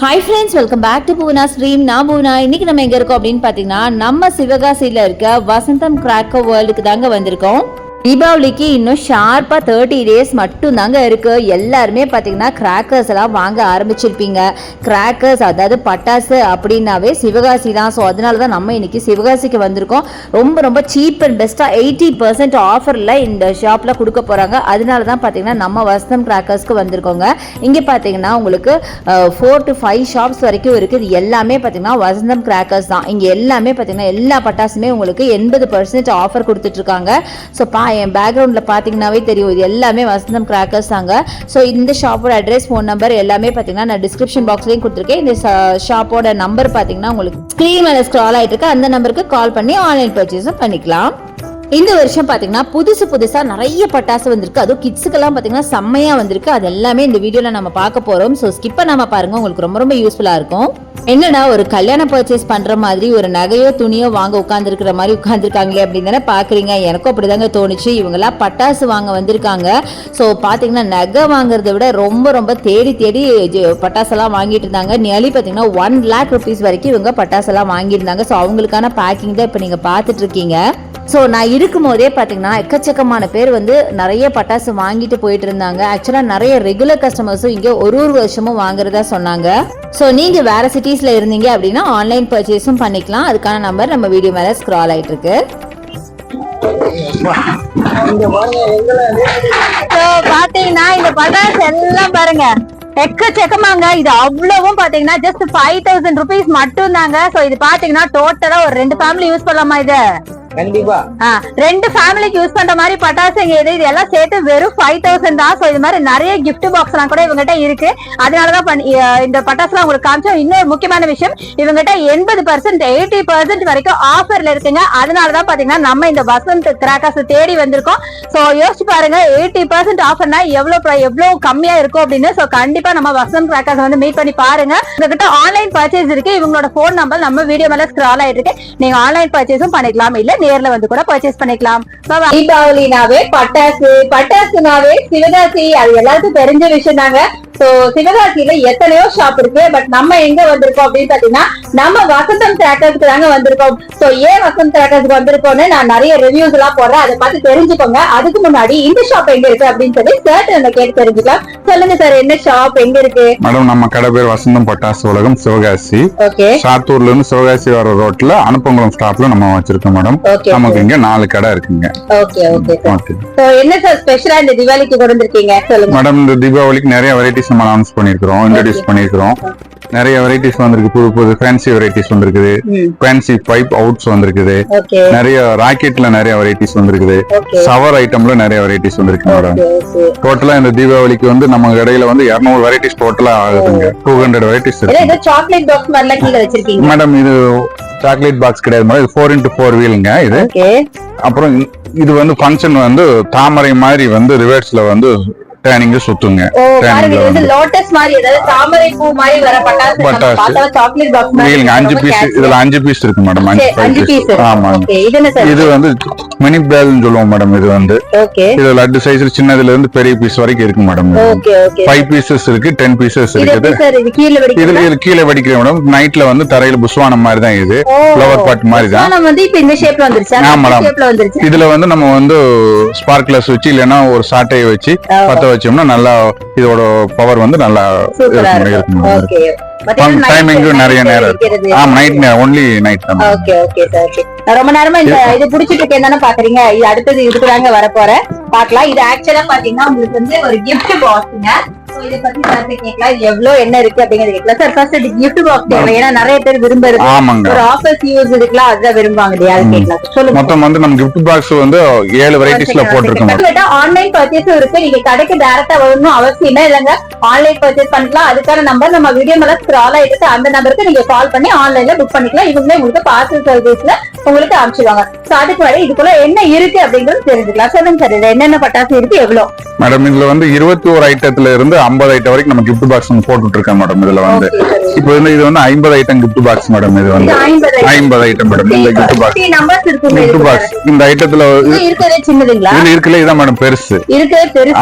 Hi friends welcome back to Poona stream நான் பூனா இன்னைக்கு நம்ம எங்க இருக்கோம் அப்படின்னு பாத்தீங்கன்னா நம்ம சிவகாசியில இருக்க வசந்தம் கிராக்கோ வேர்ல்டுக்கு தாங்க வந்திருக்கோம். தீபாவளிக்கு இன்னும் ஷார்ப்பாக தேர்ட்டி டேஸ் மட்டும் தாங்க எல்லாருமே பார்த்தீங்கன்னா கிராக்கர்ஸ் எல்லாம் வாங்க ஆரம்பிச்சிருப்பீங்க. கிராக்கர்ஸ் அதாவது பட்டாசு அப்படின்னாவே சிவகாசி தான். ஸோ அதனால தான் நம்ம இன்னைக்கு சிவகாசிக்கு வந்திருக்கோம். ரொம்ப ரொம்ப சீப் அண்ட் பெஸ்ட்டாக எயிட்டி பர்சன்ட் ஆஃபரில் இந்த ஷாப்பில் கொடுக்க போகிறாங்க அதனால தான் பார்த்தீங்கன்னா நம்ம வசந்தம் கிராக்கர்ஸ்க்கு வந்திருக்கோங்க. இங்கே பார்த்தீங்கன்னா உங்களுக்கு ஃபோர் டு ஃபைவ் ஷாப்ஸ் வரைக்கும் இருக்குது இது எல்லாமே பார்த்தீங்கன்னா வசந்தம் கிராக்கர்ஸ் தான். இங்கே எல்லாமே பார்த்தீங்கன்னா எல்லா பட்டாசுமே உங்களுக்கு எண்பது பர்சன்ட் ஆஃபர் கொடுத்துட்ருக்காங்க ஸோ பா என் பேக்ரவுண்டில் பார்த்தீங்கன்னாவே தெரியும். இது எல்லாமே வசந்தம் கிராக்கர்ஸ் தாங்க. ஸோ இந்த ஷாப்போட அட்ரஸ் ஃபோன் நம்பர் எல்லாமே பார்த்தீங்கன்னா நான் டிஸ்கிரிப்ஷன் பாக்ஸ்லேயும் கொடுத்துருக்கேன். இந்த ஷாப்போட நம்பர் பார்த்தீங்கன்னா உங்களுக்கு ஸ்க்ரீன் மேலே ஸ்க்ரால் ஆகிட்டு இருக்கு அந்த நம்பருக்கு கால் பண்ணி ஆன்லைன் பர்ச்சேஸும் பண்ணிக்கலாம். இந்த வருஷம் பார்த்தீங்கன்னா புதுசு புதுசாக நிறைய பட்டாசு வந்திருக்கு. அதுவும் கிட்ஸுக்கெல்லாம் பார்த்தீங்கன்னா செம்மையாக வந்திருக்கு. அது எல்லாமே இந்த வீடியோவில் நம்ம பார்க்க போகிறோம் ஸோ ஸ்கிப்பை நம்ம பாருங்கள் உங்களுக்கு ரொம்ப ரொம்ப யூஸ்ஃபுல்லாக இருக்கும். என்னன்னா ஒரு கல்யாண பர்ச்சேஸ் பண்ணுற மாதிரி ஒரு நகையோ துணியோ வாங்க உட்காந்துருக்கிற மாதிரி உட்காந்துருக்காங்களே அப்படின்னு தானே பார்க்குறீங்க எனக்கும் அப்படி தாங்க தோணுச்சு. இவங்கெல்லாம் பட்டாசு வாங்க வந்திருக்காங்க. ஸோ பார்த்தீங்கன்னா நகை வாங்குறத விட ரொம்ப ரொம்ப தேடி தேடி பட்டாசெல்லாம் வாங்கிட்டு இருந்தாங்க. நியர்லி பார்த்தீங்கன்னா ஒன் லேக் ருபீஸ் வரைக்கும் இவங்க பட்டாசெல்லாம் வாங்கியிருந்தாங்க. ஸோ அவங்களுக்கான பேக்கிங் தான் இப்போ நீங்கள் பார்த்துட்டு இருக்கீங்க. ஸோ நான் இருக்கும்போதே பார்த்தீங்கன்னா எக்கச்சக்கமான பேர் வந்து நிறைய பட்டாசு வாங்கிட்டு போயிட்டு இருந்தாங்க. ஆக்சுவலாக நிறைய ரெகுலர் கஸ்டமர்ஸும் இங்கே ஒரு ஒரு வருஷமும் வாங்குறதா சொன்னாங்க. ஸோ நீங்கள் வேறு சிட்டிஸில் இருந்தீங்க அப்படின்னா ஆன்லைன் பர்ச்சேஸும் பண்ணிக்கலாம். அதுக்கான நம்பர் நம்ம வீடியோ மேலே ஸ்க்ரால் ஆயிட்டு இருக்கு. பாத்தீங்கன்னா இந்த பட்டாசு எல்லாம் பாருங்க. எக்கச்சக்கமாங்க. இது அவ்வளவும் பாத்தீங்கன்னா ஜஸ்ட் ஃபைவ் தௌசண்ட் ருபீஸ் மட்டும் தாங்க ஸோ இது பாத்தீங்கன்னா டோட்டலா ஒரு ரெண்டு ஃபேமிலி யூஸ் பண்ணலாமா இது? கண்டிப்பா. ரெண்டு ஃபேமிலிக்கு யூஸ் பண்ற மாதிரி பட்டாசுங்க இது. இது எல்லாம் சேர்த்து வெறும் ஃபைவ் தௌசண்ட் தான். சோ இது மாதிரி நிறைய கிஃப்ட் பாக்ஸ் எல்லாம் கூட இவங்ககிட்ட இருக்கு. அதனாலதான் பண்ணி- இந்த பட்டாசுலாம் உங்களுக்கு காமிச்சோம். இன்னொரு முக்கியமான விஷயம் இவங்ககிட்ட எண்பது பர்சன்ட் எயிட்டி பர்சன்ட் வரைக்கும் ஆஃபர்ல இருக்குங்க. அதனாலதான் பாத்தீங்கன்னா நம்ம இந்த வசந்த் கிராக்கர்ஸ் தேடி வந்திருக்கோம். சோ யோசிச்சு பாருங்க எயிட்டி பர்சன்ட் ஆஃபர்னா எவ்வளவு எவ்வளவு கம்மியா இருக்கும் அப்படின்னு. சோ கண்டிப்பா நம்ம வசந்த் கிராக்கர்ஸ் வந்து மீட் பண்ணி பாருங்க. உங்ககிட்ட ஆன்லைன் பர்ச்சேஸ் இருக்கு. இவங்களோட போன் நம்பர் நம்ம வீடியோ மேல ஸ்க்ரால் ஆயிட்டு இருக்கு. நீங்க ஆன்லைன் பர்ச்சேஸும் பண்ணிக்கலாம். இல்ல நேர்ல வந்து கூட பர்ச்சேஸ் பண்ணிக்கலாம். தீபாவளினாவே பட்டாசு பட்டாசுனாவே சிவகாசி அது எல்லாருக்கும் தெரிஞ்ச விஷயம் தாங்க சோ சிவகாசியில எத்தனையோ ஷாப் இருக்கு. பட் நம்ம எங்க வந்திருக்கோம் அப்படின்னு பாத்தீங்கன்னா நம்ம வசந்தம் கிராக்கர்ஸ்க்கு தாங்க வந்திருக்கோம். சோ ஏன் வசந்த் கிராக்கர்ஸ்க்கு வந்திருக்கோம்னு நான் நிறைய ரிவ்யூஸ் எல்லாம் போடுறேன். அதை பார்த்து தெரிஞ்சுக்கோங்க. அதுக்கு முன்னாடி இந்த ஷாப் எங்க இருக்கு அப்படின்னு சொல்லி சார் நம்ம கேட்டு தெரிஞ்சுக்கலாம். சொல்லுங்க சார் என்ன ஷாப் எங்க இருக்கு? மேடம் நம்ம கடை பேர் வசந்தம் பட்டாசு உலகம் சிவகாசி. ஓகே சாத்தூர்ல இருந்து சிவகாசி வர ரோட்ல அனுப்பங்குளம் ஸ்டாப்ல நம்ம வச்சிருக்கோம் மேடம் ஓகே நமக்கு இங்க நாலு கடை இருக்குங்க. ஓகே ஓகே என்ன சார் ஸ்பெஷலா இந்த தீபாவளிக்கு கொண்டு மேடம் இந்த தீபாவளிக்கு நிறைய வெரைட்டிஸ் நம்ம அனௌன்ஸ் பண்ணிருக்கிறோம் இன்ட்ரடியூஸ் பண்ணிருக்கிறோம். நிறைய வெரைட்டிஸ் வந்திருக்கு. புது புது ஃபேன்சி வெரைட்டிஸ் வந்திருக்குது. ஃபேன்சி பைப் அவுட்ஸ் வந்திருக்குது. நிறைய ராக்கெட்ல நிறைய வெரைட்டிஸ் வந்திருக்குது. சவர் ஐட்டம்ல நிறைய வெரைட்டிஸ் வந்திருக்கு மேடம் டோட்டலா இந்த தீபாவளிக்கு வந்து நம்ம கடையில வந்து 200 வெரைட்டிஸ் டோட்டலா ஆகுதுங்க. டூ ஹண்ட்ரட் வெரைட்டிஸ் மேடம் இது சாக்லேட் பாக்ஸ் கிடையாது மேடம் இது ஃபோர் இன்டூ ஃபோர் வீலுங்க இது. அப்புறம் இது வந்து ஃபங்க்ஷன் வந்து தாமரை மாதிரி வந்து ரிவர்ஸ்ல வந்து டேனிங் சுத்துங்க. பட்டாசு அஞ்சு பீஸ். இதுல அஞ்சு பீஸ் இருக்கு மேடம் அஞ்சு பீஸ் ஓகே இது வந்து மினி பேல்னு சொல்லுவோம் மேடம் இது வந்து. இது லட்டு சைஸ்ல சின்னதுல இருந்து பெரிய பீஸ் வரைக்கும் இருக்கு மேடம் ஃபைவ் பீசஸ் இருக்கு டென் பீசஸ் இருக்குது. இதுல இது கீழே வெடிக்கிற மேடம் நைட்ல வந்து தரையில புஸ்வானம் மாதிரி தான் இது. ஃப்ளவர் பாட் மாதிரி தான். நம்ம வந்து இப்ப இந்த ஷேப்ல வந்துருச்சு ஆ, அந்த madam. ஷேப்ல வந்துருச்சு. இதுல வந்து நம்ம வந்து ஸ்பார்க்லஸ் வச்சு இல்லைன்னா ஒரு சாட்டையை வச்சு பத்த வச்சோம்னா நல்லா இதோட பவர் வந்து நல்லா இருக்கும் ஓகே பாத்தீங்கன்னா டைமிங்கும் night- நிறைய night நேரம் வெடிக்கிறது. ஆமா நைட் ஒன்லி நைட் தான். ஓகே ஓகே சார் ரொம்ப நேரமா இந்த இது புடிச்சிட்டு இருக்கேன் தானே பாக்குறீங்க? இது அடுத்தது இதுக்கு தாங்க வர போறேன் பாக்கலாம் இது ஆக்சுவலா பாத்தீங்கன்னா உங்களுக்கு வந்து ஒரு gift பாக்ஸ்ங்க இதை பத்தி சார் கேட்கலாம். இது எவ்வளவு என்ன இருக்கு அப்படிங்கறது கேட்கலாம். சார் ஃபர்ஸ்ட் gift பாக்ஸ் தேவை. ஏன்னா நிறைய பேர் விரும்புறது. ஆமாங்க. ஒரு ஆஃபர்ஸ் யூஸ் இதுக்கெல்லாம் அதுதான் விரும்புவாங்க. இல்லையா அது கேட்கலாம். sir. சொல்லுங்க. மொத்தம் வந்து நம்ம பாக்ஸ் வந்து ஏழு வெரைட்டிஸ்ல போட்டிருக்கோம் madam. ஆன்லைன் பர்ச்சேஸும் இருக்கு. நீங்க கடைக்கு டைரக்டா வரணும் அவசியமே இல்லைங்க. ஆன்லைன் பர்ச்சேஸ் பண்ணிக்கலாம். அதுக்கான நம்பர் நம்ம வீடியோ மேல ஸ்க்ரால் ஆயிட்டு அந்த நம்பருக்கு நீங்க கால் பண்ணி ஆன்லைன்ல புக் பண்ணிக்கலாம். இவங்களே உங்களுக்கு பார்சல் சர்வீஸ்ல உங்களுக்கு அனுப்பிச்சிடுவாங்க. அதுக்கு வரை இதுக்குள்ள என்ன இருக்கு அப்படிங்கறது தெரிஞ்சுக்கலாம். சொல்லுங்க சார் இதுல என்னென்ன பட்டாசு இருக்கு எவ்வளவு மேடம் இதுல வந்து இருபத்தி ஒரு ஐட்டத்துல இருந்து ஐம்பது ஐட்டம் வரைக்கும் நம்ம கிஃப்ட் பாக்ஸ் போட்டுட்டு இருக்கேன் மேடம் இதுல வந்து இப்போ வந்து இது வந்து ஐம்பது ஐட்டம் கிஃப்ட் பாக்ஸ் மேடம் இது வந்து இது 50 item. ஐம்பது ஐட்டம் மேடம் இந்த கிஃப்ட் பாக்ஸ் கிஃப்ட். பாக்ஸ் இந்த ஐட்டத்துல இது இருக்குல்ல இதான் மேடம் பெருசு.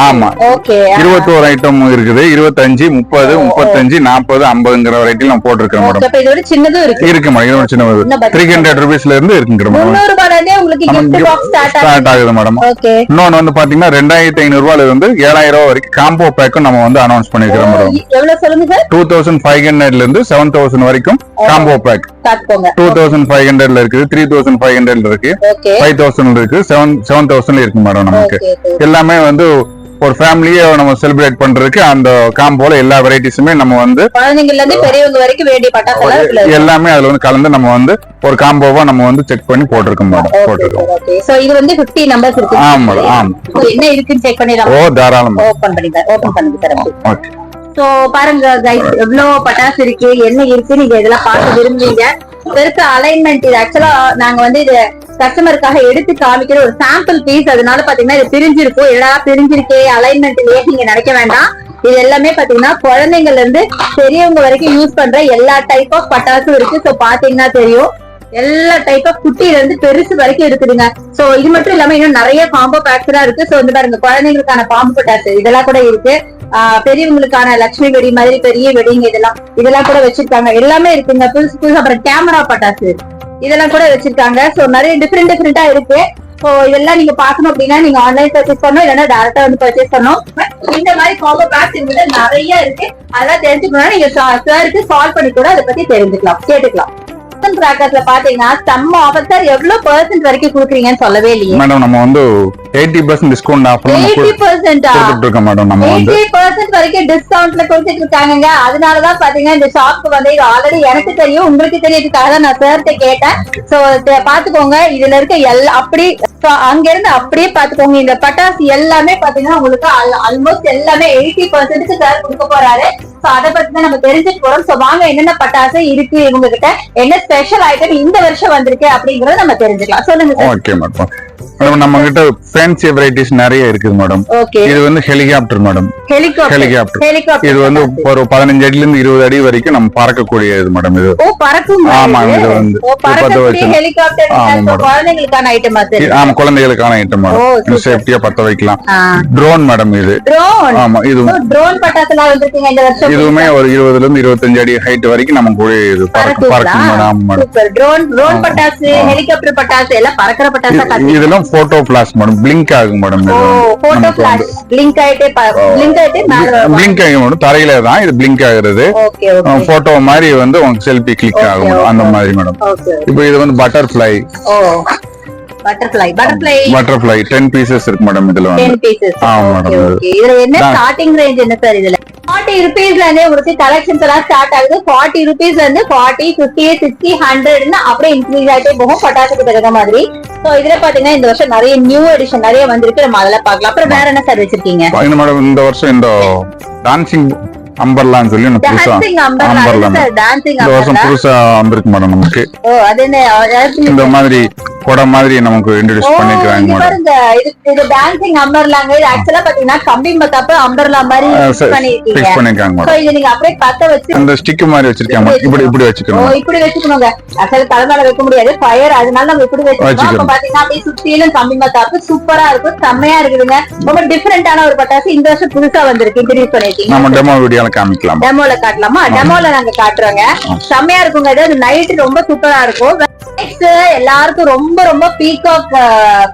ஆமா. ஓகே இருபத்தோரு ஐட்டம் இருக்குது. இருபத்தஞ்சு முப்பது முப்பத்தஞ்சு நாற்பது ஐம்பதுங்கிற வெரைட்டி நம்ம போட்டிருக்கேன் மேடம் இருக்கு. மேடம் இது ஒரு சின்ன என்ன budget? த்ரீ ஹண்ட்ரட் ருபீஸ்ல இருந்து இருக்குங்கிற மேடம் இருந்தே உங்களுக்கு கிஃப்ட் பாக்ஸ் ஸ்டார்ட் ஸ்டார்ட் ஆகுது. மேடம் இன்னொன்னு வந்து பாத்தீங்கன்னா ரெண்டாயிரத்தி ஐநூறு ரூபாயில இருந்து ஏழாயிரம் ரூபாய் வரைக்கும் காம்போ பேக்கும் நம்ம வந்து அனௌன்ஸ் பண்ணிருக்கிறோம் மேடம் எவ்வளவு சொல்லுங்க சார் டூ தௌசண்ட் ஃபைவ் ஹண்ட்ரட்ல இருந்து செவன் தௌசண்ட் வரைக்கும் combo pack two thousand five ஹண்ட்ரட்ல இருக்குது த்ரீ தௌசண்ட் ஃபைவ் ஹண்ட்ரட்ல இருக்கு ஃபைவ் தௌசண்ட் இருக்கு செவன் செவன் தௌசண்ட்ல இருக்கு மேடம் நமக்கு. எல்லாமே வந்து ஒரு ஃபேமிலியை நம்ம செலிப்ரேட் பண்றதுக்கு அந்த காம்போல எல்லா வெரைட்டிஸுமே நம்ம வந்து குழந்தைங்கல இருந்து பெரியவங்க வரைக்கும் வேண்டிய பட்டாசு எல்லாம் அதுல வந்து கலந்து நம்ம வந்து ஒரு காம்போவா நம்ம வந்து செக் பண்ணி போட்டிருக்கோம் மேடம் போட்டிருக்கோம். சோ இது வந்து 50 நம்பர்ஸ் இருக்கு. ஆமா ஆமா. என்ன இருக்குன்னு செக் பண்ணிடலாம். ஓ தாராளம். ஓபன் பண்ணி ஓபன் பண்ணி தரேன். ஓகே சோ பாருங்க கைஸ் எவ்வளவு பட்டாசு இருக்கு. என்ன இருக்கு நீங்க இதெல்லாம் பார்க்க விரும்புவீங்க பெருசா அலைன்மெண்ட் இது. ஆக்சுவலா நாங்க வந்து இது கஸ்டமருக்காக எடுத்து காமிக்கிற ஒரு சாம்பிள் பீஸ் அதனால பாத்தீங்கன்னா இது பிரிஞ்சிருக்கும். எல்லா பிரிஞ்சிருக்கே அலைன்மெண்ட் இல்லையே நீங்க நினைக்க வேண்டாம். இது எல்லாமே பாத்தீங்கன்னா குழந்தைங்கள்ல இருந்து பெரியவங்க வரைக்கும் யூஸ் பண்ற எல்லா டைப் ஆஃப் பட்டாசும் இருக்கு. சோ பாத்தீங்கன்னா தெரியும். எல்லா டைப் ஆஃப் குட்டில இருந்து பெருசு வரைக்கும் இருக்குதுங்க. சோ இது மட்டும் இல்லாம இன்னும் நிறைய காம்போ பேக்ஸ் இருக்கு. சோ இந்த பாருங்க குழந்தைங்களுக்கான பாம்பு பட்டாசு இதெல்லாம் கூட இருக்கு. ஆஹ் பெரியவங்களுக்கான லட்சுமி வெடி மாதிரி பெரிய வெடிங்க இதெல்லாம் இதெல்லாம் கூட வச்சிருக்காங்க. எல்லாமே இருக்குங்க. புதுசு புதுசு அப்புறம் கேமரா பட்டாசு. இதெல்லாம் கூட வச்சிருக்காங்க. சோ நிறைய டிஃப்ரெண்ட் டிஃப்ரெண்டா இருக்கு. சோ இதெல்லாம் நீங்க பாக்கணும் அப்படின்னா நீங்க ஆன்லைன் பர்ச்சேஸ் பண்ணணும் இல்லைன்னா டேரக்டா வந்து பர்ச்சேஸ் பண்ணணும். இந்த மாதிரி காம்போ பேக்ஸ் எங்கிட்ட நிறைய இருக்கு. அதெல்லாம் தெரிஞ்சுக்கணும்னா நீங்க சாருக்கு சால்வ் பண்ணி கூட அதை பத்தி தெரிஞ்சுக்கலாம் கேட்டுக்கலாம். கிராக்கர்ஸ்ல பாத்தீங்கன்னா செம்ம ஆஃபர் சார் எவ்வளவு பெர்சென்ட் வரைக்கும் கொடுக்குறீங்கன்னு சொல்லவே இல்லையே. மேடம் நம்ம வந்து eighty percent discount offer eighty பர்சன்டா இருக்கோம் மேடம் நம்ம எயிட்டி பர்சன்ட் வரைக்கும் டிஸ்கவுண்ட்ல கொடுத்துட்டு இருக்காங்க அதனாலதான் பாத்தீங்கன்னா இந்த ஷாப்க்கு வந்து இது ஆல்ரெடி எனக்கு தெரியும். உங்களுக்கு தெரியறதுக்காக தான் நான் சார்கிட்ட கேட்டேன். சோ பாத்துக்கோங்க. இதுல இருக்க எல்லா அப்படி அங்க இருந்து அப்படியே பாத்துக்கோங்க இந்த பட்டாசு எல்லாமே பாத்தீங்கன்னா உங்களுக்கு ஆல்மோஸ்ட் எல்லாமே எயிட்டி பர்சன்ட்டுக்கு சார் கொடுக்க போறாரு. சோ அதை பத்தி தான் நம்ம தெரிஞ்சுட்டு போறோம். சோ வாங்க என்னென்ன பட்டாசு இருக்கு இவங்க கிட்ட என்ன ஸ்பெஷல் ஐட்டம் இந்த வருஷம் வந்திருக்கு அப்படிங்கறத நம்ம தெரிஞ்சுக்கலாம். சொல்லுங்க ஓகே மேடம் மேடம் நம்ம கிட்ட ஃபேன்சி வெரைட்டிஸ் நிறைய இருக்குது மேடம் இது வந்து ஹெலிகாப்டர் மேடம் ஹெலிகாப்டர் இது வந்து ஒரு பதினஞ்சு அடில இருந்து இருபது அடி வரைக்கும் நம்ம பறக்கக்கூடிய இது மேடம் இது. ஆமா, இது? வந்து பத்து. ஹெலிகாப்டர் ஆமா, குழந்தைகளுக்கான ஐட்டம் மேடம். சேஃப்டியா பத்த வைக்கலாம். ட்ரோன் மேடம் இது. ஆமா இது இதுவுமே ஒரு இருபதுல இருந்து இருபத்தஞ்சு அடி ஹைட் வரைக்கும் நம்ம கூட இது பறக்கும் மேடம் ஆமா மேடம் ட்ரோன் ட்ரோன். பட்டாசு ஹெலிகாப்டர் பட்டாசு எல்லாம் பறக்கிற பட்டாசா இதெல்லாம் போட்டோ பிளாஸ் மேடம் பிளிங்க் ஆகும் மேடம். போட்டோ பிளிங்க் ஆயிட்டே பிளிங்க் ஆயிட்டே மேல பிளிங்க் ஆகும் மேடம் தரையில தான் இது பிளிங்க் ஆகுறது. போட்டோ மாதிரி வந்து உங்களுக்கு செல்ஃபி கிளிக் ஆகும். அந்த. மாதிரி மேடம். இப்போ இது வந்து butterfly butterfly butterfly butterfly ten pieces இருக்கு மேடம் இதுல வந்து. டென் பீசஸ் ஆமா. ஓகே இதுல என்ன ஸ்டார்டிங் ரேஞ்ச் என்ன சார் இதுல? ஃபார்ட்டி ருபீஸ்ல இருந்தே உங்களுக்கு கலெக்ஷன்ஸ் எல்லாம் ஸ்டார்ட் ஆகுது. ஃபார்ட்டி ருபீஸ்ல இருந்து ஃபார்ட்டி பிப்டி சிக்ஸ்டி ஹண்ட்ரட்னு அப்படியே இன்க்ரீஸ் ஆயிட்டே போகும். பட்டாசுக்கு தகுந்த மாதிரி. சோ இதுல பாத்தீங்கன்னா இந்த வருஷம் நிறைய நியூ எடிஷன் நிறைய வந்திருக்கு. நம்ம அதெல்லாம் பாக்கலாம் அப்புறம் வேற என்ன சார் வச்சிருக்கீங்க? மேடம் இந்த வருஷம் இந்த டான்சிங் அம்பர்லான்னு சொல்லி ஒண்ணு புதுசா dancing umbrella umbrella, sir dancing இந்த வருஷம் அம்பர்லா புதுசா வந்திருக்கு மேடம் நமக்கு? இந்த மாதிரி கொடை மாதிரி நமக்கு இன்ட்ரடியூஸ் மேடம் இது இது டான்சிங் அம்பர்லாங்க இது ஆக்சுவலா பாத்தீங்கன்னா கம்பி மத்தாப்பு அம்பர்லா மாதிரி பண்ணிருக்கீங்க. பண்ணிருக்காங்க மேடம் இது நீங்க அப்படியே பத்த வச்சு அந்த ஸ்டிக் மாதிரி வச்சிருக்காங்க. இப்படி இப்படி வச்சுக்கணும். இப்படி வச்சுக்கணுங்க. அசல் தலைமையில வைக்க முடியாது. ஃபயர் அதனால நம்ம இப்படி வச்சுக்கணும். பாத்தீங்கன்னா அப்படியே சுத்திலும் கம்பி மத்தாப்பு சூப்பரா இருக்கும். செம்மையா இருக்குதுங்க. ரொம்ப டிஃபரெண்டான ஒரு பட்டாசு இந்த வருஷம் புதுசா வந்திருக்கு. இன்ட்ரடியூஸ் பண்ணிருக்கீங்க. நம்ம டெமோ வீடியோல காமிக்கலாம்? டெமோல காட்டலாமா? டெமோல நாங்க காட்டுறோங்க. செம்மையா இருக்குங்க. இது நைட் ரொம்ப சூப்பரா இருக்கும். எல்லாருக்கும் ரொம்ப ரொம்ப பீகாக்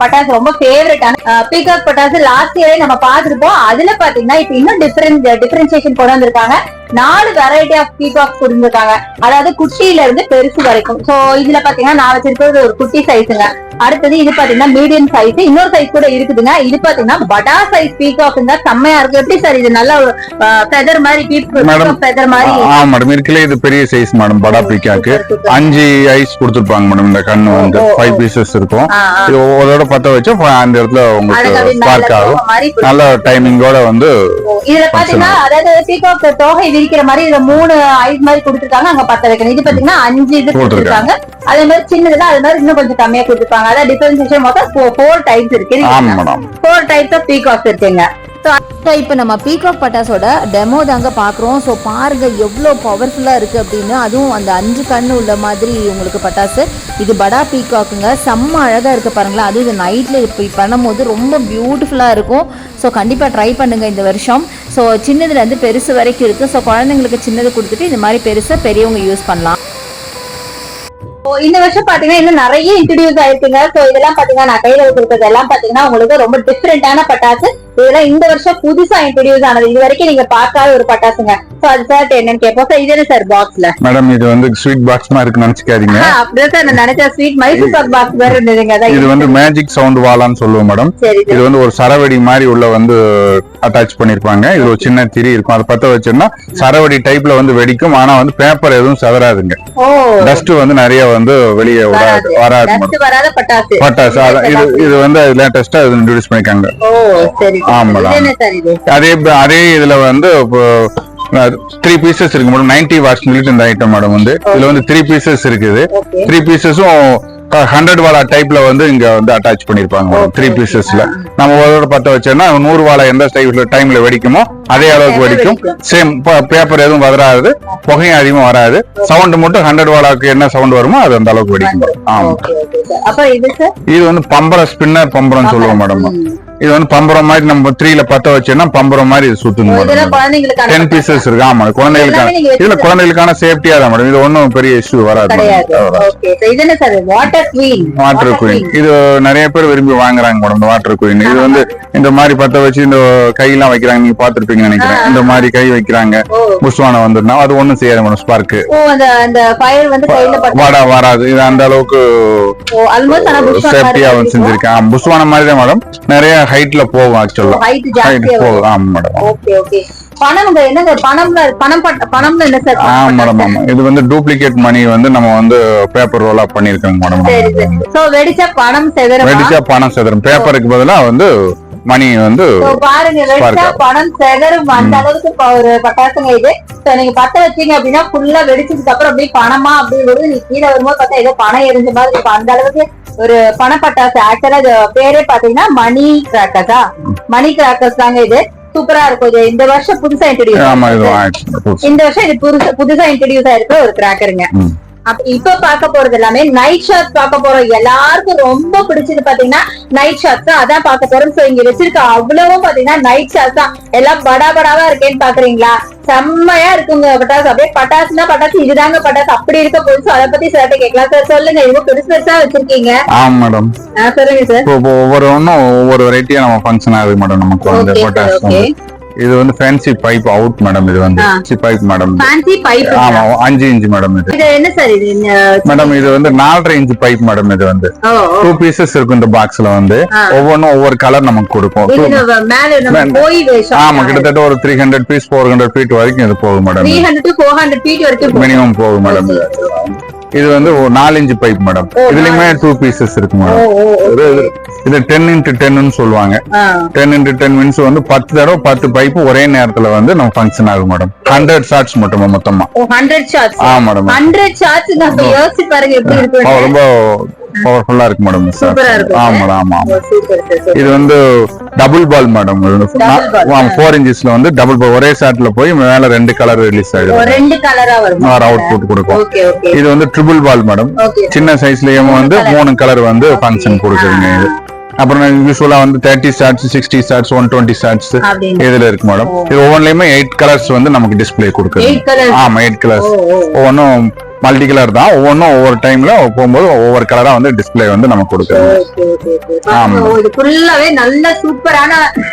பட்டாசு ரொம்ப ஃபேவரட்டான பீகாக் பட்டாசு லாஸ்ட் இயரே நம்ம பார்த்திருப்போம். அதுல பாத்தீங்கன்னா இப்ப இன்னும் டிஃபரன்ஸ் டிஃபரன்சியேஷன் கொண்டு வந்திருக்காங்க. நாலு வெரைட்டி ஆஃப் பீகாக் கொடுத்துருக்காங்க. அதாவது குட்டியில இருந்து பெருசு வரைக்கும். சோ இதுல பாத்தீங்கன்னா நான் வச்சிருக்கிறது ஒரு குட்டி சைஸுங்க அடுத்தது இது பாத்தீங்கன்னா மீடியம் சைஸ் இன்னொரு சைஸ் கூட இருக்குதுங்க. இது பாத்தீங்கன்னா படா சைஸ் பீகாக்குங்க செம்மையா இருக்கு. எப்படி சார் இது நல்ல ஒரு ஃபெதர் மாதிரி Madam, ஃபெதர் மாதிரி. ஆ மேடம் இருக்குல்ல இது பெரிய சைஸ் மேடம் படா பிக்காக்கு அஞ்சு ஐஸ் கொடுத்துருப்பாங்க. மேடம் இந்த கண்ணு வந்து ஃபைவ். பீசஸ் இருக்கும். இது பத்த வச்சு அந்த இடத்துல உங்களுக்கு ஸ்பார்க் ஆகும். நல்ல டைமிங்கோட வந்து இதுல பாத்தீங்கன்னா அதாவது பீகாக் தொகை பிரிக்கிற மாதிரி இதுல மூணு ஐஸ் மாதிரி கொடுத்துருக்காங்க. அங்க பத்த வைக்கணும். இது பாத்தீங்கன்னா அஞ்சு இது. கொடுத்துருக்காங்க. அதே மாதிரி சின்னதுல அது மாதிரி இன்னும் கொஞ்சம் கம்மியா கொடுத்துருப்பாங்க. அதான் டிஃபரன்சியேஷன் மொத்தம் ஃபோர் டைப்ஸ் இருக்கு. ஆமா madam four types of peacocks இருக்குங்க. இப்போ நம்ம பீகாக் பட்டாஸோட டெமோ தாங்க பார்க்குறோம் ஸோ பாருங்க எவ்வளோ பவர்ஃபுல்லாக இருக்குது அப்படின்னு. அதுவும் அந்த அஞ்சு கண்ணு உள்ள மாதிரி உங்களுக்கு பட்டாசு. இது படா பீகாக்குங்க செம்ம அழகாக இருக்குது பாருங்களேன். அதுவும் இது நைட்டில் இப்போ பண்ணும்போது ரொம்ப பியூட்டிஃபுல்லாக இருக்கும். ஸோ கண்டிப்பாக ட்ரை பண்ணுங்கள் இந்த வருஷம். ஸோ சின்னதுலேருந்து பெருசு வரைக்கும் இருக்குது ஸோ குழந்தைங்களுக்கு சின்னது கொடுத்துட்டு இந்த மாதிரி பெருசாக பெரியவங்க யூஸ் பண்ணலாம். இந்த வருஷம் பாத்தீங்கன்னா இன்னும் நிறைய இன்ட்ரடியூஸ் ஆயிருக்குங்க. சோ இதெல்லாம் பாத்தீங்கன்னா நான் கையில கொடுத்தது எல்லாம் பாத்தீங்கன்னா உங்களுக்கு ரொம்ப டிஃப்ரெண்டான பட்டாசு. இதெல்லாம் இந்த வருஷம் புதுசா இன்ட்ரடியூஸ் ஆனது. இது வரைக்கும் நீங்க பார்க்காத ஒரு பட்டாசுங்க. அது சார் என்னன்னு கேட்போம் சார் இது என்ன சார் பாக்ஸ்ல மேடம் இது வந்து ஸ்வீட் பாக்ஸ் மாதிரி இருக்குன்னு நினைச்சுக்காதீங்க. அப்படிதான் சார் நான் நினைச்ச ஸ்வீட் மைசூர் பாக் பாக்ஸ் வேற இருந்ததுங்க இது வந்து மேஜிக் சவுண்ட் வாலான்னு சொல்லுவோம் மேடம் இது வந்து ஒரு சரவெடி மாதிரி உள்ள வந்து அட்டாச் பண்ணிருப்பாங்க. இது ஒரு சின்ன திரி இருக்கும். அதை பத்த வச்சோம்னா சரவெடி டைப்ல வந்து வெடிக்கும். ஆனா வந்து பேப்பர் எதுவும் செதறாதுங்க. டஸ்ட் வந்து நிறைய வந்து வெளியே வராது வராத. பட்டாசு. இது இது வந்து லேட்டஸ்டா இன்ட்ரடியூஸ் பண்ணிருக்காங்க. இது என்ன சார் இது? அதே அதே இதுல வந்து த்ரீ பீசஸ் இருக்கு மேடம் நைன்டி வாட்ஸ் இந்த ஐட்டம் மேடம் வந்து. இதுல வந்து த்ரீ பீசஸ் இருக்குது. த்ரீ பீசஸும் ஹண்ட்ரட் வாலா டைப்ல வந்து இங்க வந்து அட்டாச் பண்ணிருப்பாங்க த்ரீ பீசஸ்ல நம்ம ஒரு பத்த வச்சோம்னா நூறு வாழை எந்த டைப்ல டைம்ல வெடிக்குமோ அதே அளவுக்கு வெடிக்கும். சேம் பேப்பர் எதுவும் வராது புகையும் அதிகமா வராது. சவுண்ட் மட்டும் ஹண்ட்ரட் வாலாக்கு என்ன சவுண்ட் வருமோ அது அந்த அளவுக்கு வெடிக்கும். ஆமா. இது வந்து பம்பர ஸ்பின்னர் பம்பரம் சொல்லுவோம் மேடம் இது வந்து பம்பரம் மாதிரி நம்ம த்ரீல பத்த வச்சோம்னா பம்பரம் மாதிரி இது சுத்துங்க மேடம் டென் பீசஸ் இருக்கு. ஆமா குழந்தைகளுக்கான இதுல குழந்தைகளுக்கான சேஃப்டியா தான் மேடம் இது ஒன்றும் பெரிய இஷ்யூ வராது வாட்டர் குயின் இது நிறைய பேர் விரும்பி வாங்குறாங்க மேடம் வாட்டர் குயின் இது வந்து இந்த மாதிரி பத்த வச்சு இந்த கையெல்லாம் வைக்கிறாங்க. நீங்க பாத்துருப்பீங்கன்னு நினைக்கிறேன். இந்த மாதிரி கை வைக்கிறாங்க. புஷ்வானம் வந்துருந்தா அது ஒண்ணும் செய்யாது மேடம் பட்டு வாடா வராது இது அந்த அளவுக்கு சேஃப்டியா செஞ்சிருக்கேன் புஷ்வானம் மாதிரி தான் மேடம். நிறைய ஹைட்ல போகும் ஆக்சுவலா ஹைட் போகும். ஆமா மேடம். Okay okay. பணம் உங்க என்னங்க பணம்ல பணம் பட்ட பணம்ல என்ன சார் ஆ மேடம் ஆமா. இது வந்து டூப்ளிகேட் மணி வந்து நம்ம வந்து paper roll up madam. So வெடிச்சா பணம் செதறமா? வெடிச்சா பணம் செதறும். பேப்பருக்கு பதிலா வந்து மணி வந்து பாருங்க. பணம் செதறும் அந்த அளவுக்கு ஒரு பட்டாசுங்க இது. சோ நீங்க பத்த வச்சீங்க அப்படின்னா ஃபுல்லா வெடிச்சதுக்கு அப்புறம் அப்படியே பணமா அப்படிங்கிறது நீ கீழே வரும்போது பார்த்தா ஏதோ பணம் எரிஞ்ச மாதிரி இருக்கும். அந்த அளவுக்கு ஒரு பண பட்டாசு ஆக்சுவலா பேரே பாத்தீங்கன்னா மணி கிராக்கர்ஸா மணி கிராக்கர்ஸ் தாங்க இது. சூப்பரா இருக்கும் இது. இந்த வருஷம் புதுசா இன்ட்ரடியூஸ். இந்த வருஷம் இது புதுசா புதுசா இன்ட்ரடியூஸ் ஆயிருக்க ஒரு கிராக்கருங்க இப்ப பார்க்க போறது எல்லாமே நைட் ஷாட் பார்க்க போறோம். எல்லாருக்கும் ரொம்ப பிடிச்சது பாத்தீங்கன்னா நைட் ஷாட்ஸ் தான். அதான் பார்க்க போறோம். சோ இங்க வச்சிருக்க அவ்வளவும் பாத்தீங்கன்னா நைட் ஷாட்ஸ் தான். எல்லாம் படா படாவா இருக்கேன்னு பாக்குறீங்களா? செம்மையா இருக்குங்க பட்டாசு. அப்படியே பட்டாசுனா பட்டாசு இதுதாங்க பட்டாசு. அப்படி இருக்க போது அதை பத்தி சார்ட்ட கேட்கலாம். சார் சொல்லுங்க. இவ்வளவு பெருசு பெருசா வச்சிருக்கீங்க. ஆமா மேடம் சொல்லுங்க சார் ஒவ்வொரு ஒன்றும் ஒவ்வொரு வெரைட்டியா நம்ம ஃபங்க்ஷன் ஆகுது மேடம் நமக்கு வந்து ஓகே பட்டாசு. இது வந்து ஃபேன்சி பைப் அவுட் மேடம் இது வந்து. Fancy pipe madam fancy pipe ஆமா அஞ்சு இன்ச் மேடம் இது இது என்ன சார் இது மேடம் இது வந்து நாலரை இன்ச் பைப் மேடம் இது வந்து. டூ பீசஸ் இருக்கும் இந்த பாக்ஸ்ல வந்து. ஒவ்வொன்றும் ஒவ்வொரு கலர் நமக்கு கொடுக்கும் மேல நம்ம. போய் ஆமா கிட்டத்தட்ட ஒரு three hundred piece four hundred feet வரைக்கும் இது போகும் madam three hundred to four hundred feet வரைக்கும். மினிமம் போகும் மேடம் இது வந்து ஒரு நாலு இன்ச் பைப் மேடம் இதுலயுமே டூ பீசஸ் இருக்கு மேடம். இது டென் இன்ட்டு டென்னு சொல்லுவாங்க. டென் இன்ட்டு டென் மினிட்ஸ் வந்து பத்து தடவை பத்து பைப் ஒரே நேரத்துல வந்து நம்ம ஃபங்க்ஷன் ஆகும் மேடம் ஹண்ட்ரட் ஷார்ட்ஸ் மட்டும் மொத்தமா? ஹண்ட்ரட் ஷாட்ஸ் ஆ. மேடம் ஹண்ட்ரட் இருக்கு ரொம்ப பவர்ஃபுல்லா இருக்கு மேடம் ஆமா ஆமா சூப்பர் சார் இது வந்து டபுள் பால் மேடம் ஃபோர் இன்ச்சஸ்ல வந்து டபுள் பால் ஒரே ஷாட்ல போய் மேல ரெண்டு கலர் ரிலீஸ் ஆயிடுது ரெண்டு கலரா வரும். அவுட் புட் கொடுக்கும். இது வந்து ட்ரிபிள் பால் மேடம் சின்ன சைஸ்லயும் வந்து மூணு கலர் வந்து ஃபங்க்ஷன் கொடுக்குதுங்க இது. அப்புறம் யூஸ்வலா வந்து thirty shots sixty shots one twenty அப்படின்னு இதுல இருக்கு மேடம் இது ஒவ்வொன்றுலயுமே எயிட் கலர்ஸ் வந்து நமக்கு டிஸ்ப்ளே கொடுக்குது. ஆமா எயிட் கலர்ஸ் ஒவ்வொன்றும் மல்டி கலர் தான். ஒவ்வொன்றும் ஒவ்வொரு டைம்ல போகும்போது ஒவ்வொரு கலரா வந்து டிஸ்ப்ளே வந்து ஓ, இது ஃபுல்லாவே நல்ல சூப்பரான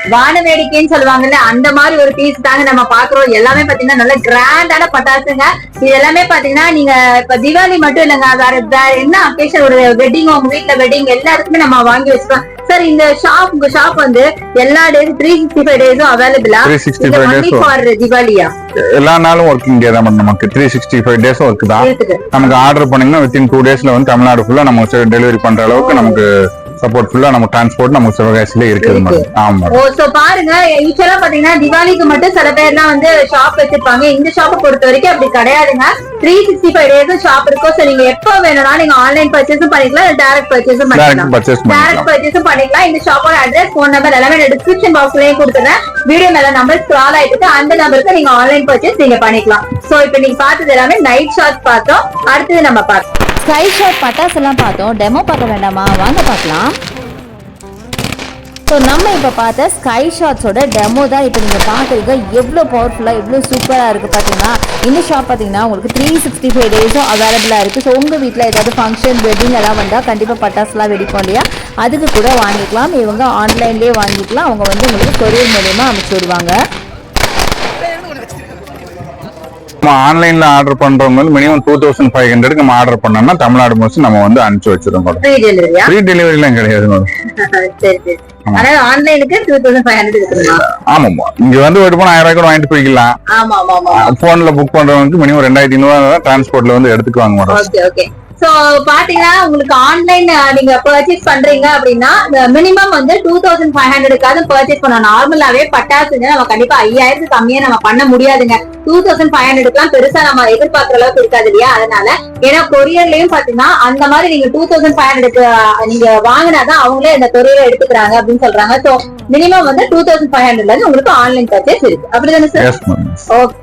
வான வேடிக்கைன்னு சொல்லுவாங்கல்ல அந்த மாதிரி ஒரு பீஸ் தாங்க நம்ம பாக்குறோம் எல்லாமே பாத்தீங்கன்னா நல்ல கிராண்டான பட்டாசுங்க. இது எல்லாமே பாத்தீங்கன்னா நீங்க இப்ப தீபாவளி மட்டும் இல்லைங்க வேற வேற என்ன அக்கேஷன் ஒரு வெட்டிங் உங்க வீட்ல வெட்டிங் எல்லாருக்குமே நம்ம வாங்கி வச்சுக்கலாம் சார் இந்த ஷாப் உங்க ஷாப் வந்து எல்லா டேஸ் த்ரீ சிக்ஸ்டி ஃபைவ் டேஸும் அவைலபிளா 365 ஒன்லி days ஃபார் தீபாவளியா எல்லா நாளும் ஒர்க்கிங் டே தான் நமக்கு. Three sixty five days work தான். நமக்கு ஆர்டர் பண்ணீங்கன்னா வித்தின் டூ டேஸ்ல வந்து தமிழ்நாடு ஃபுல்லா நம்ம டெலிவரி பண்ற அளவுக்கு நமக்கு சப்போர்ட் ஃபுல்லா நம்ம டிரான்ஸ்போர்ட் நம்ம சிவகாசியில இருக்குது மேடம் ஆமா. ஓ சோ பாருங்க யூஸ்வலா பாத்தீங்கன்னா திவாலிக்கு மட்டும் சில பேர்லாம் வந்து ஷாப் வச்சிருப்பாங்க. இந்த ஷாப்பை பொறுத்த வரைக்கும் அப்படி கிடையாதுங்க. Three sixty five days shop இருக்கும். சோ நீங்க எப்போ வேணும்னா நீங்க ஆன்லைன் பர்ச்சேஸும் பண்ணிக்கலாம். டைரக்ட் பர்ச்சேஸும் பண்ணிக்கலாம். டைரக்ட் பர்ச்சேஸும் பண்ணிக்கலாம். இந்த ஷாப்போட அட்ரஸ் ஃபோன் நம்பர் எல்லாமே டிஸ்கிரிப்ஷன் பாக்ஸ்லயும் கொடுத்துறேன். வீடியோ மேல நம்பர் ஸ்க்ரால் ஆயிட்டு. அந்த நம்பருக்கு நீங்க ஆன்லைன் பர்ச்சேஸ் நீங்க பண்ணிக்கலாம். சோ இப்போ நீங்க பார்த்தது எல்லாமே நைட் ஷாட் பார்த்தோம். அடுத்தது நம்ம பார்த்தோம். ஸ்கை ஷாட் பட்டாசெல்லாம் பார்த்தோம். டெமோ பார்க்க வேண்டாமா? வாங்க பார்க்கலாம். ஸோ நம்ம இப்போ பார்த்த ஸ்கை ஷாட்ஸோட டெமோ தான் இப்போ நீங்கள் பார்க்குறீங்க எவ்வளோ பவர்ஃபுல்லாக எவ்வளோ சூப்பராக இருக்குது பார்த்தீங்கன்னா இந்த ஷாப் பார்த்தீங்கன்னா உங்களுக்கு த்ரீ சிக்ஸ்டி ஃபைவ் டேஸும் அவைலபிளாக இருக்குது ஸோ உங்கள் வீட்டில் ஏதாவது ஃபங்க்ஷன் வெட்டிங் எல்லாம் வந்தால் கண்டிப்பாக பட்டாசுலாம் வெடிப்போம் இல்லையா? அதுக்கு கூட வாங்கிக்கலாம். இவங்க ஆன்லைன்லேயே வாங்கிக்கலாம். அவங்க வந்து உங்களுக்கு கொரியர் மூலயமா அனுப்பிச்சி விடுவாங்க. நம்ம ஆன்லைன்ல ஆர்டர் பண்றவங்க வந்து minimum two thousand five hundred நம்ம ஆர்டர் பண்ணோம்னா தமிழ்நாடு முழுசும் நம்ம வந்து அனுப்பிச்சு வச்சிருக்கோம் ஃப்ரீ டெலிவரியா ஃப்ரீ டெலிவரிலாம் கிடையாது மேடம். அதாவது ஆன்லைனுக்கு டூ தௌசண்ட் ஃபைவ் ஹண்ட்ரட் இருக்குமா ஆமாமா இங்க வந்து வெட்டு போனா ஆயிரம் ரூபாய் கூட வாங்கிட்டு போய்க்கலாம். ஆமா ஆமா போன்ல புக் பண்றவங்களுக்கு மினிமம் ரெண்டாயிரத்தி ஐநூறு டிரான்ஸ்போர்ட்ல வந்து எடுத்துக்குவாங்க மேடம் ஓகே ஓகே சோ பாத்தீங்கன்னா உங்களுக்கு ஆன்லைன் நீங்க பர்ச்சேஸ் பண்றீங்க அப்படின்னா மினிமம் வந்து டூ தௌசண்ட் ஃபைவ் ஹண்ட்ரடுக்காவது பர்ச்சேஸ் பண்ணணும். நார்மலாவே பட்டாசுங்க நம்ம கண்டிப்பா ஐயாயிரத்துக்கு கம்மியா நம்ம பண்ண முடியாதுங்க. டூ தௌசண்ட் ஃபைவ் ஹண்ட்ரடுக்குலாம் பெருசா நம்ம எதிர்பார்க்குற அளவுக்கு இருக்காது இல்லையா? அதனால ஏன்னா கொரியர்லயும் பாத்தீங்கன்னா அந்த மாதிரி நீங்க டூ தௌசண்ட் ஃபைவ் ஹண்ட்ரடுக்கு நீங்க வாங்கினாதான் அவங்களே இந்த கொரியரை எடுத்துக்கிறாங்க அப்படின்னு சொல்றாங்க. சோ மினிமம் வந்து டூ தௌசண்ட் ஃபைவ் ஹண்ட்ரட்ல இருந்து உங்களுக்கு ஆன்லைன் பர்ச்சேஸ் இருக்கு. அப்படிதானே சார் ஓகே